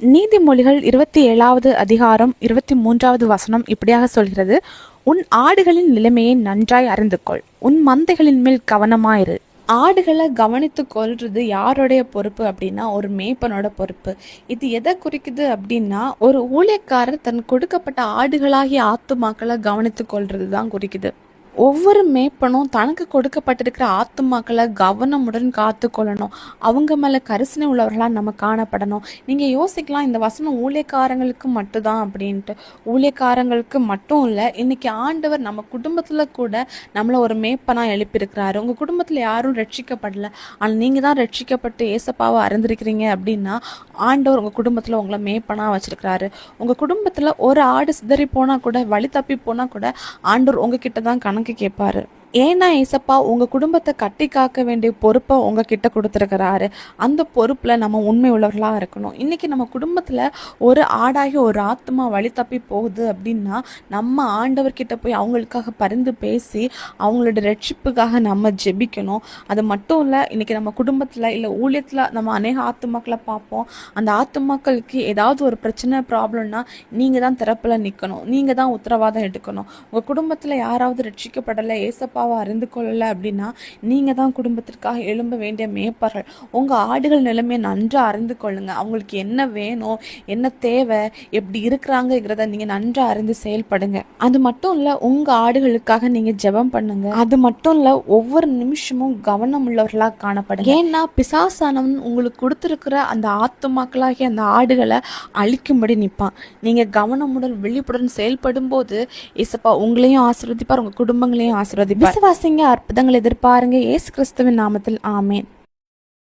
நீதிமொழிகள் இருபத்தி ஏழாவது அதிகாரம் இருபத்தி மூன்றாவது வசனம் இப்படியாக சொல்கிறது. உன் ஆடுகளின் நிலைமையை நன்றாய் அறிந்து கொள் உன் மந்தைகளின் மேல் கவனமாயிரு. ஆடுகளை கவனித்து கொள்றது யாருடைய பொறுப்பு அப்படின்னா ஒரு மேய்ப்பனோட பொறுப்பு. இது எதை குறிக்குது அப்படின்னா ஒரு ஊழியக்காரர் தன் கொடுக்கப்பட்ட ஆடுகளாகிய ஆத்துமாக்களை கவனித்து கொள்றது தான் குறிக்குது. ஒவ்வொரு மேய்ப்பனும் தனக்கு கொடுக்கப்பட்டிருக்கிற ஆத்துமாக்களை கவனமுடன் காத்துக்கொள்ளணும் அவங்க மேலே கரிசனை உள்ளவர்களாக நம்ம காணப்படணும். நீங்கள் யோசிக்கலாம் இந்த வசனம் ஊழியக்காரங்களுக்கு மட்டும்தான் அப்படின்ட்டு. ஊழியக்காரங்களுக்கு மட்டும் இல்லை இன்றைக்கி ஆண்டவர் நம்ம குடும்பத்தில் கூட நம்மளை ஒரு மேய்ப்பனாக எழுப்பியிருக்கிறாரு. உங்கள் குடும்பத்தில் யாரும் ரட்சிக்கப்படல. ஆனால் நீங்கள் தான் ரட்சிக்கப்பட்டு ஏசப்பாவை அறிந்திருக்கிறீங்க அப்படின்னா ஆண்டவர் உங்கள் குடும்பத்தில் உங்களை மேய்ப்பனாக வச்சுருக்கிறாரு. உங்கள் குடும்பத்தில் ஒரு ஆடு சிதறி போனால் கூட வழி தப்பி போனால் கூட ஆண்டவர் உங்ககிட்ட தான் கணக்கு கேட்பாரு ஏன்னா ஏசப்பா உங்கள் குடும்பத்தை கட்டி காக்க வேண்டிய பொறுப்பை உங்ககிட்ட கொடுத்துருக்கிறாரு. அந்த பொறுப்பில் நம்ம உண்மை உள்ளவர்களாக இருக்கணும். இன்றைக்கி நம்ம குடும்பத்தில் ஒரு ஆடாகி ஒரு ஆத்மா வழி தப்பி போகுது அப்படின்னா நம்ம ஆண்டவர்கிட்ட போய் அவங்களுக்காக பரிந்து பேசி அவங்களோட ரட்சிப்புக்காக நம்ம ஜெபிக்கணும். அது மட்டும் இல்லை இன்றைக்கி நம்ம குடும்பத்தில் இல்லை ஊழியத்தில் நம்ம அநேக ஆத்துமாக்களை பார்ப்போம். அந்த ஆத்துமாக்களுக்கு ஏதாவது ஒரு பிரச்சனை ப்ராப்ளம்னா நீங்கள் தான் திறப்பில் நிற்கணும் நீங்கள் தான் உத்தரவாதம் எடுக்கணும். உங்கள் குடும்பத்தில் யாராவது ரட்சிக்கப்படலை ஏசப்பா ஏசப்பாவை அறிந்து கொள்ளலை அப்படின்னா நீங்கள் தான் குடும்பத்திற்காக எழும்ப வேண்டிய மேய்ப்பார்கள். உங்கள் ஆடுகள் நிலைமையை நன்றாக அறிந்து கொள்ளுங்கள் அவங்களுக்கு என்ன வேணும் என்ன தேவை எப்படி இருக்கிறாங்கங்கிறத நீங்கள் நன்றாக அறிந்து செயல்படுங்க. அது மட்டும் இல்லை உங்கள் ஆடுகளுக்காக நீங்கள் ஜெபம் பண்ணுங்க. அது மட்டும் இல்லை ஒவ்வொரு நிமிஷமும் கவனம் உள்ளவர்களாக காணப்படுங்க. ஏன்னா பிசாசானவன் உங்களுக்கு கொடுத்துருக்கிற அந்த ஆத்துமாக்களாகிய அந்த ஆடுகளை அழிக்கும்படி நிற்பான். நீங்கள் கவனமுடன் விழிப்புடன் செயல்படும் போது இசப்பா உங்களையும் ஆசிர்வதிப்பார் உங்கள் குடும்பங்களையும் ஆசிர்வதிப்பார். விசுவாசிங்க அற்புதங்கள் எதிர்பாருங்க ஏசு கிறிஸ்துவின் நாமத்தில் ஆமேன்